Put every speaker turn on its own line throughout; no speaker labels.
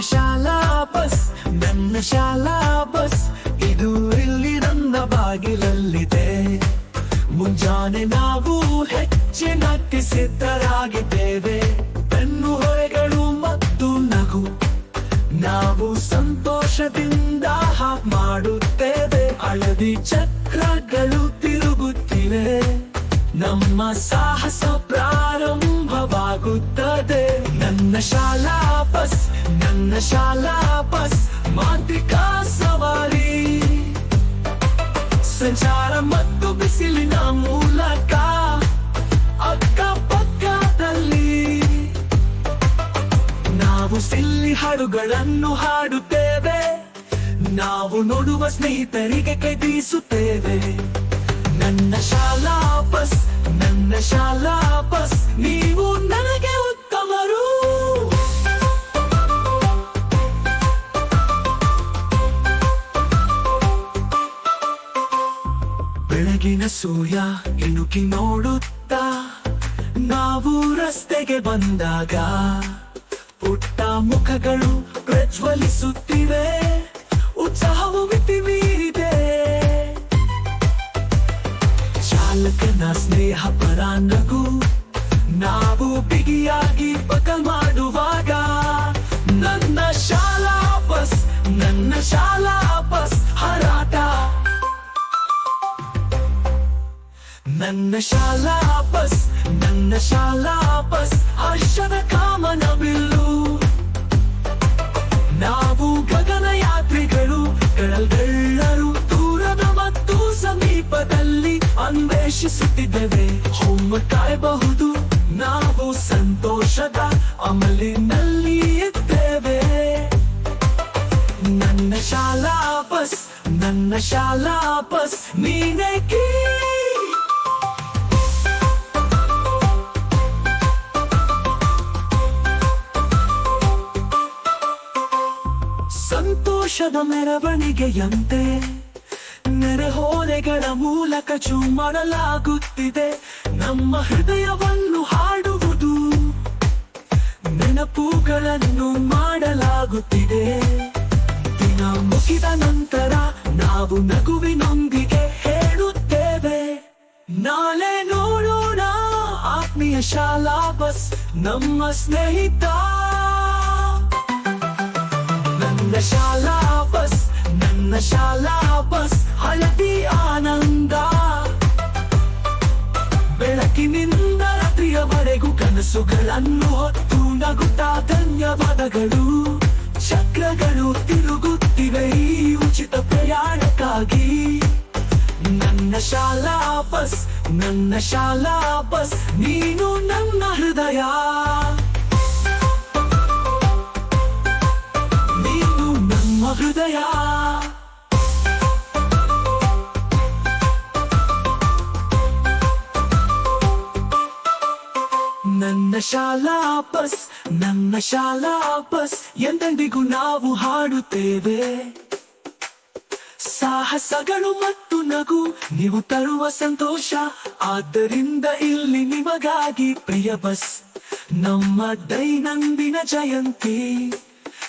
ಶಾಲಾ ಬಸ್ ನನ್ನ ಶಾಲಾ ಬಸ್. ಇದು ಇಲ್ಲಿ ನನ್ನ ಬಾಗಿಲಲ್ಲಿದೆ. ಮುಂಜಾನೆ ನಾವು ಹೆಚ್ಚಿನಕ್ಕೆ ಸಿದ್ಧರಾಗಿದ್ದೇವೆ. ಬೆನ್ನು ಹೊರೆಗಳು ಮತ್ತು ನಗು. ನಾವು ಸಂತೋಷದಿಂದ ಮಾಡುತ್ತೇವೆ. ಅಳದಿ ಚಕ್ರಗಳು ತಿರುಗುತ್ತಿವೆ. ನಮ್ಮ ಸಾಹಸ ಪ್ರಾರಂಭವಾಗುತ್ತದೆ ನನ್ನ ಶಾಲಾ ಬಸ್, ನನ್ನ ಶಾಲಾ ಬಸ್, ಮಾಂತ್ರಿಕಾ ಸವಾರಿ. ಸಂಚಾರ ಮತ್ತು ಬಿಸಿಲಿನ ಮೂಲಕ ಅಕ್ಕಪಕ್ಕದಲ್ಲಿ. ನಾವು ಸಿಲ್ಲಿ ಹಾಡುಗಳನ್ನು ಹಾಡುತ್ತೇವೆ, ನಾವು ನೋಡುವ ಸ್ನೇಹಿತರಿಗೆ ಕೈ ಬೀಸುತ್ತೇವೆ. ನನ್ನ ಶಾಲಾ ಬಸ್, ನನ್ನ ಶಾಲಾ ಬೆಳಗಿನ ಸೂರ್ಯ ಇಣುಕಿ ನೋಡುತ್ತಾ, ನಾವು ರಸ್ತೆಗೆ ಬಂದಾಗ ಪುಟ್ಟ ಮುಖಗಳು ಪ್ರಜ್ವಲಿಸುತ್ತಿವೆ, ಉತ್ಸಾಹವು ಮಿತಿ ಮೀರಿದೆ ಚಾಲಕನ ಸ್ನೇಹ ಪರ ನಗು, ನಾವು ಬಿಗಿಯಾಗಿ ಪಕ ಮಾಡುವಾಗ, ನನ್ನ ಶಾಲಾ ಬಸ್, ನನ್ನ ಶಾಲಾ ನನ್ನ ಶಾಲಾ ಬಸ್, ನನ್ನ ಶಾಲಾ ಬಸ್ ಹರ್ಷದ ಕಾಮನ ಬಿಲ್ಲು. ನಾವು ಗಗನ ಯಾತ್ರಿಗಳು, ಕಡಲ್ಗಳ್ಳರು ದೂರದ ಮತ್ತು ಸಮೀಪದಲ್ಲಿ ಅನ್ವೇಷಿಸುತ್ತಿದ್ದೇವೆ. ಒಮ್ಮೆ ಕಾಯಬಹುದು ನಾವು ಸಂತೋಷದ ಅಮಲಿನಲ್ಲಿ ಇದ್ದೇವೆ. ನನ್ನ ಶಾಲಾ ಬಸ್, ನನ್ನ ಶಾಲಾ ಬಸ್, ನೀನೇ ಕೀ ಸಂತೋಷದ ಮೆರವಣಿಗೆಯಂತೆ ನೆರೆಹೊರೆಗಳ ಮೂಲಕ ಚುಮ್ಮಡಲಾಗುತ್ತಿದೆ ನಮ್ಮ ಹೃದಯವನ್ನು ಹಾಡುವುದು, ನೆನಪುಗಳನ್ನು ಮಾಡಲಾಗುತ್ತಿದೆ. ದಿನ ಮುಗಿದ ನಂತರ ನಾವು ನಗುವಿನೊಂದಿಗೆ ಹೇಳುತ್ತೇವೆ, ನಾಳೆ ನೋಡೋಣ, ಆತ್ಮೀಯ ಶಾಲಾ ಬಸ್, ನಮ್ಮ ಸ್ನೇಹಿತ ನನ್ನ ಶಾಲಾ ಬಸ್, ನನ್ನ ಶಾಲಾ ಬಸ್, ಹಳದಿ ಆನಂದ. ಬೆಳಕಿನಿಂದ ರಾತ್ರಿಯವರೆಗೂ ಕನಸುಗಳನ್ನು ಹೊತ್ತು ನಗುತ್ತಾ ಧನ್ಯವಾದಗಳು. ಚಕ್ರಗಳು ತಿರುಗುತ್ತಿವೆ ಉಚಿತ ಪ್ರಯಾಣಕ್ಕಾಗಿ. ನನ್ನ ಶಾಲಾ ಬಸ್, ನನ್ನ ಶಾಲಾ ಬಸ್, ನೀನು ನನ್ನ ಹೃದಯ. ಹೃದಯ. ನನ್ನ ಶಾಲಾ ಬಸ್, ನನ್ನ ಶಾಲಾ ಬಸ್, ಎಂದೆಂದಿಗೂ ನಾವು ಹಾಡುತ್ತೇವೆ. ಸಾಹಸಗಳು ಮತ್ತು ನಗು, ನೀವು ತರುವ ಸಂತೋಷ, ಆದ್ದರಿಂದ ಇಲ್ಲಿ ನಿಮಗಾಗಿ ಪ್ರಿಯ ಬಸ್. ನಮ್ಮ ದೈನಂದಿನ ಜಯಂತಿ.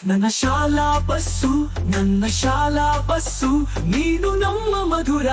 ನನ್ನ ಶಾಲಾ ಬಸ್ಸು ನನ್ನ ಶಾಲಾ ಬಸ್ಸು ನೀನು ನಮ್ಮ ಮಧುರ.